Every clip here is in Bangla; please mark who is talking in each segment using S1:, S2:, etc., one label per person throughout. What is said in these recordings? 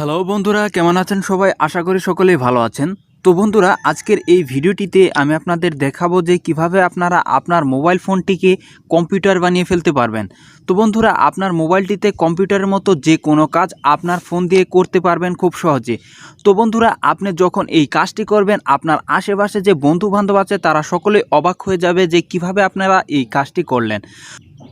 S1: হ্যালো বন্ধুরা, কেমন আছেন সবাই? আশা করি সকলেই ভালো আছেন। তো বন্ধুরা, আজকের এই ভিডিওটিতে আমি আপনাদের দেখাবো যে কীভাবে আপনারা আপনার মোবাইল ফোনটিকে কম্পিউটার বানিয়ে ফেলতে পারবেন। তো বন্ধুরা, আপনার মোবাইলটিতে কম্পিউটারের মতো যে কোনো কাজ আপনার ফোন দিয়ে করতে পারবেন খুব সহজে। তো বন্ধুরা, আপনি যখন এই কাজটি করবেন, আপনার আশেপাশে যে বন্ধু বান্ধব আছে, তারা সকলেই অবাক হয়ে যাবে যে কীভাবে আপনারা এই কাজটি করলেন।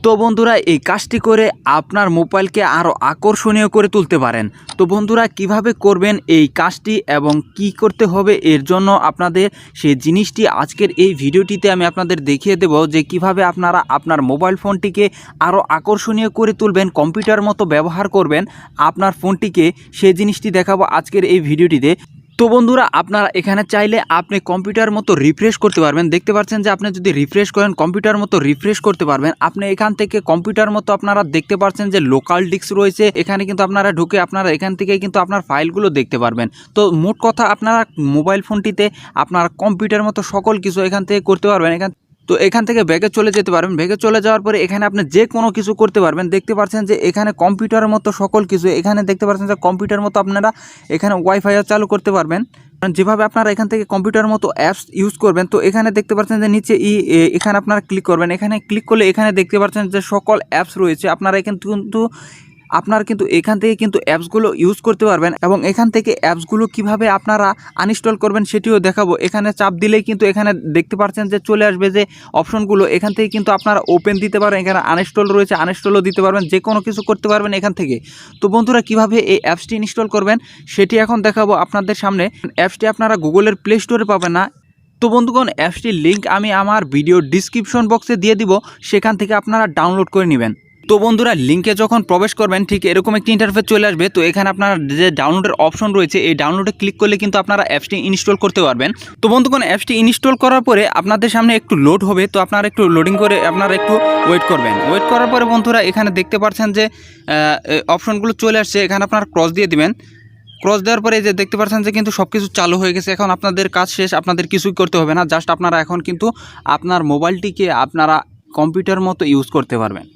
S1: তো বন্ধুরা, এই কাজটি করে আপনার মোবাইলকে আরও আকর্ষণীয় করে তুলতে পারেন। তো বন্ধুরা, কীভাবে করবেন এই কাজটি এবং কি করতে হবে এর জন্য আপনাদের সেই জিনিসটি আজকের এই ভিডিওটিতে আমি আপনাদের দেখিয়ে দেব যে কীভাবে আপনারা আপনার মোবাইল ফোনটিকে আরও আকর্ষণীয় করে তুলবেন, কম্পিউটার মতো ব্যবহার করবেন, আপনার ফোনটিকে সেই জিনিসটি দেখাবো আজকের এই ভিডিওটিতে। তো বন্ধুরা, আপনারা এখানে চাইলে আপনি কম্পিউটার মতো রিফ্রেশ করতে পারবেন। দেখতে পাচ্ছেন যে আপনি যদি রিফ্রেশ করেন কম্পিউটার মতো রিফ্রেশ করতে পারবেন। আপনি এখান থেকে কম্পিউটার মতো আপনারা দেখতে পাচ্ছেন যে লোকাল ডিস্ক রয়েছে। এখানে কিন্তু আপনারা ঢুকে আপনারা এখান থেকে কিন্তু আপনার ফাইলগুলো দেখতে পারবেন। তো মোট কথা, আপনারা মোবাইল ফোনটিতে আপনার কম্পিউটার মতো সকল কিছু এখান থেকে করতে পারবেন। এখান তো এখান থেকে ব্যাগে চলে যেতে পারবেন। ব্যাগে চলে যাওয়ার পরে এখানে আপনি যে কোনো কিছু করতে পারবেন। দেখতে পাচ্ছেন যে এখানে কম্পিউটারের মতো সকল কিছু, এখানে দেখতে পাচ্ছেন যে কম্পিউটার মতো আপনারা এখানে ওয়াইফাইও চালু করতে পারবেন। কারণ যেভাবে আপনারা এখান থেকে কম্পিউটার মতো অ্যাপস ইউজ করবেন, তো এখানে দেখতে পাচ্ছেন যে নিচে ই এখানে আপনারা ক্লিক করবেন। এখানে ক্লিক করলে এখানে দেখতে পাচ্ছেন যে সকল অ্যাপস রয়েছে। আপনারা এখানে কিন্তু আপনার কিন্তু এখান থেকে কিন্তু অ্যাপসগুলো ইউজ করতে পারবেন এবং এখান থেকে অ্যাপসগুলো কীভাবে আপনারা আনইনস্টল করবেন সেটিও দেখাবো। এখানে চাপ দিলেই কিন্তু এখানে দেখতে পাচ্ছেন যে চলে আসবে যে অপশনগুলো এখান থেকে কিন্তু আপনারা ওপেন দিতে পারেন, এখানে আনইনস্টল রয়েছে আনইনস্টলও দিতে পারবেন যে কোনো কিছু করতে পারবেন এখান থেকে। তো বন্ধুরা, কীভাবে এই অ্যাপসটি ইনস্টল করবেন সেটি এখন দেখাবো আপনাদের সামনে। অ্যাপসটি আপনারা গুগলের প্লে স্টোরে পাবেন না। তো বন্ধুগণ অ্যাপসটির লিঙ্ক আমি আমার ভিডিও ডিসক্রিপশন বক্সে দিয়ে দিব। সেখান থেকে আপনারা ডাউনলোড করে নেবেন। তো বন্ধুরা লিঙ্কে যখন প্রবেশ করবেন, ঠিক এরকম একটি ইন্টারফেস চলে আসবে। তো এখানে আপনার যে ডাউনলোডের অপশন রয়েছে, এই ডাউনলোডে ক্লিক করলে কিন্তু আপনারা অ্যাপসটি ইনস্টল করতে পারবেন। তো বন্ধুগণ অ্যাপসটি ইনস্টল করার পরে আপনাদের সামনে একটু লোড হবে। তো আপনারা একটু লোডিং করে আপনারা একটু ওয়েট করবেন। ওয়েট করার পরে বন্ধুরা, এখানে দেখতে পাচ্ছেন যে অপশনগুলো চলে আসছে। এখানে আপনারা ক্রস দিয়ে দিবেন। ক্রস দেওয়ার পরে যে দেখতে পাচ্ছেন যে কিন্তু সব কিছু চালু হয়ে গেছে। এখন আপনাদের কাজ শেষ, আপনাদের কিছুই করতে হবে না। জাস্ট আপনারা এখন কিন্তু আপনার মোবাইলটিকে আপনারা কম্পিউটার মতো ইউজ করতে পারবেন।